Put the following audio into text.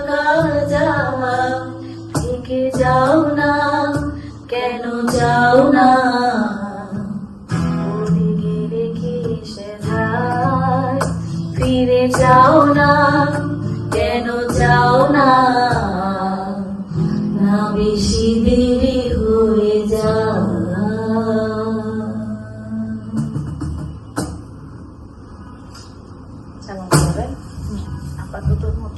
থাকা যাও না? কেন ফিরে যাও না? কেন যাও না? না বেশি দেরি হয়ে 把兜兜给我